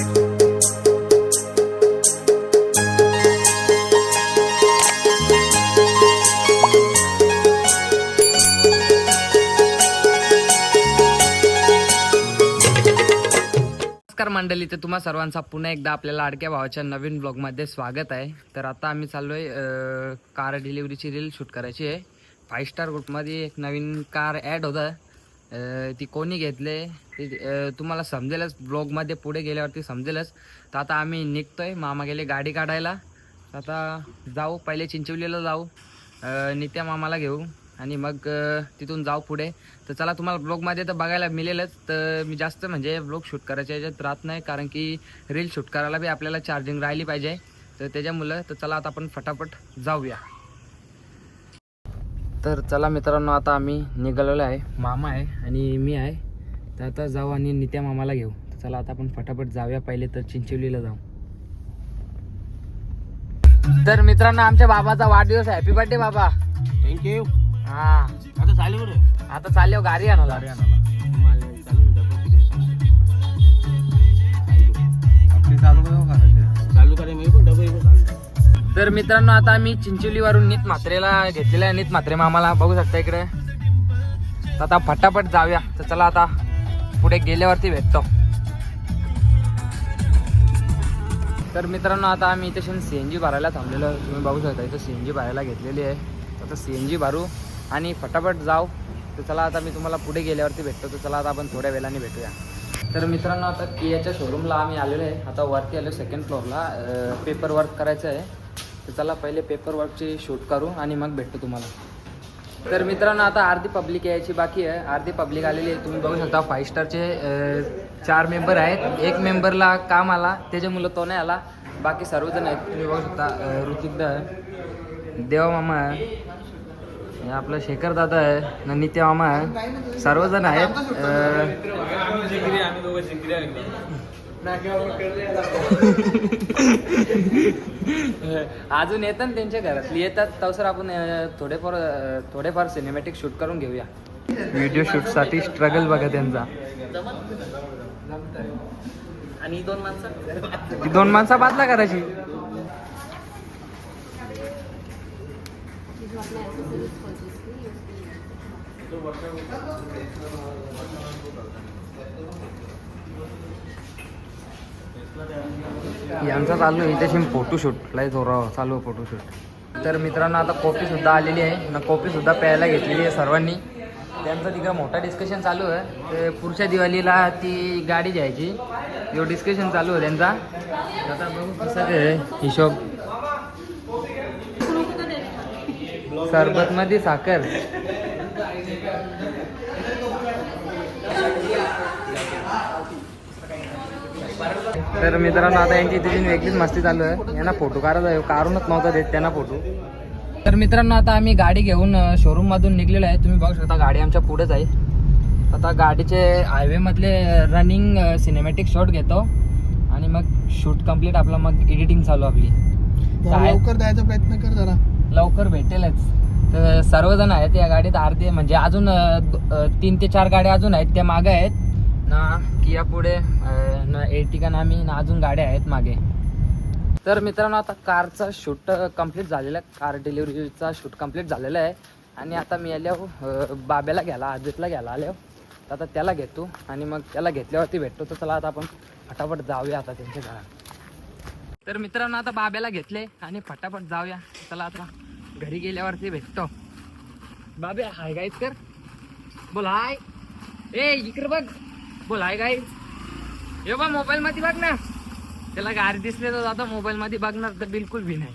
नमस्कार मंडळी तर तुम्हा सर्वांचा पुन्हा एकदा आपल्याला अडक्या भावाच्या नवीन ब्लॉगमध्ये स्वागत आहे. तर आता आम्ही चाललोय आहे कार डिलिव्हरीची रील शूट करायची आहे. फाईव्ह स्टार ग्रुपमध्ये एक नवीन कार ॲड होतं. ती कोणी घेतले ते तुम्हाला समजेलच ब्लॉगमध्ये पुढे गेल्यावरती समजेलच. तर आता आम्ही निघतोय मामा गेले गाडी काढायला. आता जाऊ पहिले चिंचवलीला जाऊ. नित्या मामाला घेऊ आणि मग तिथून जाऊ पुढे. तर चला तुम्हाला ब्लॉगमध्ये तर बघायला मिळेलच. तर मी जास्त म्हणजे ब्लॉग शूट करायच्या याच्यात राहत नाही कारण की रील शूट करायला बी आपल्याला चार्जिंग राहिली पाहिजे. तर त्याच्यामुळं तर चला आता आपण फटाफट जाऊया. तर चला मित्रांनो आता आम्ही निघालेलो आहे. मामा आहे आणि मी आहे. तर आता जाऊ आणि नित्या मामाला घेऊ. चला आता आपण फटाफट जाऊया पहिले तर चिंचवलीला जाऊ. तर मित्रांनो आमच्या बाबाचा वाढदिवस आहे. हॅपी बर्थडे बाबा. थँक्यू हा. आता चालू बरं आता चालले हो गाडी आणायला. तर मित्रांनो आता आम्ही चिंचोलीवरून नीत म्हात्रेला घेतलेला आहे. नीत म्हात्रे मामाला बघू शकता इकडे. तर आता फटाफट जाऊया. तर चला आता पुढे गेल्यावरती भेटतो. तर मित्रांनो आता आम्ही इथे सी एन जी भरायला थांबलेलो आहे. तुम्ही बघू शकता इथं सी एन जी भरायला घेतलेली आहे. आता सी एन जी भरू आणि फटाफट जाऊ. तर चला आता मी तुम्हाला पुढे गेल्यावरती भेटतो. तर चला आता आपण थोड्या वेळाने भेटूया. तर मित्रांनो आता कियाच्या शोरूमला आम्ही आलेलो आहे. आता वरती आलो सेकंड फ्लोअरला पेपर वर्क करायचं आहे. तर चला पहिले पेपर वर्कची शूट करू आणि मग भेटतो तुम्हाला. तर मित्रांनो आता अर्धी पब्लिक यायची बाकी आहे. अर्धी पब्लिक आलेली आहे. तुम्ही बघू शकता फाईव्ह स्टारचे चार मेंबर आहेत. एक मेंबरला काम आला त्याच्यामुळं तो नाही आला. बाकी सर्वजण आहेत. तुम्ही बघू शकता ऋतिकदा आहे. देवा मामा आहे. आपलं शेखर दादा आहे. न मामा आहे. सर्वजण आहेत. अजून येतात ना त्यांच्या घरातली येतात. तसं आपण थोडेफार थोडेफार सिनेमॅटिक शूट करून घेऊया. व्हिडिओ शूटसाठी स्ट्रगल बघा त्यांचा. आणि दोन माणसं? दोन माणसं बादला करायची. यांचा चालू आहे. इथे फोटोशूट लय जोराव चालू आहे फोटोशूट तर मित्रांनो आता कॉफी सुद्धा आलेली आहे. ना कॉफी सुद्धा प्यायला घेतलेली आहे सर्वांनी. त्यांचं तिकडं मोठा डिस्कशन चालू आहे. ते पुढच्या दिवाळीला ती गाडी घ्यायची. जो डिस्कशन चालू आहे त्यांचा. आता बघू कसं ते हिशोब. सरबतमध्ये साखर. तर मित्रांनो आता यांची तिची वेगळीच मस्ती चालू आहे. यांना फोटो काढायचा आहे. काढूनच नव्हता देत त्यांना फोटो. तर मित्रांनो आता आम्ही गाडी घेऊन शोरूम मधून निघलेलो आहे. तुम्ही बघू शकता गाडी आमच्या पुढेच आहे. आता गाडीचे हायवे मधले रनिंग सिनेमॅटिक शॉट घेतो. आणि मग शूट कंप्लीट आपला मग एडिटिंग चालू आपली. लवकर द्यायचा प्रयत्न कर जरा. लवकर भेटेलच. तर सर्वजण आहेत या गाडीत अर्धे म्हणजे अजून तीन ते चार गाड्या अजून आहेत. त्या मागे आहेत. ना किया पुढे ना एर्टिका नामी ना अजून गाड्या आहेत मागे. तर मित्रांनो आता कारचा शूट कंप्लीट झालेला आहे. कार डिलिव्हरीचा शूट कंप्लीट झालेला आहे. आणि आता मी आल्यावर बाब्याला घ्यायला अजितला घ्यायला आल्यावर तर आता त्याला घेतो. आणि मग त्याला घेतल्यावरती भेटतो. तर चला आता आपण फटाफट जाऊया आता त्यांच्या घरात. तर मित्रांनो आता बाब्याला घेतले आणि फटाफट जाऊया. चला आता घरी गेल्यावरती भेटतो. बाबे हाय गाईज कर. बोल हाय ए इकडे बघ. बोल हाय काय हे बा मोबाईल मध्ये बघ ना. त्याला गार दिसले तर आता मोबाईल मध्ये बघणार तर बिलकुल भी नाही.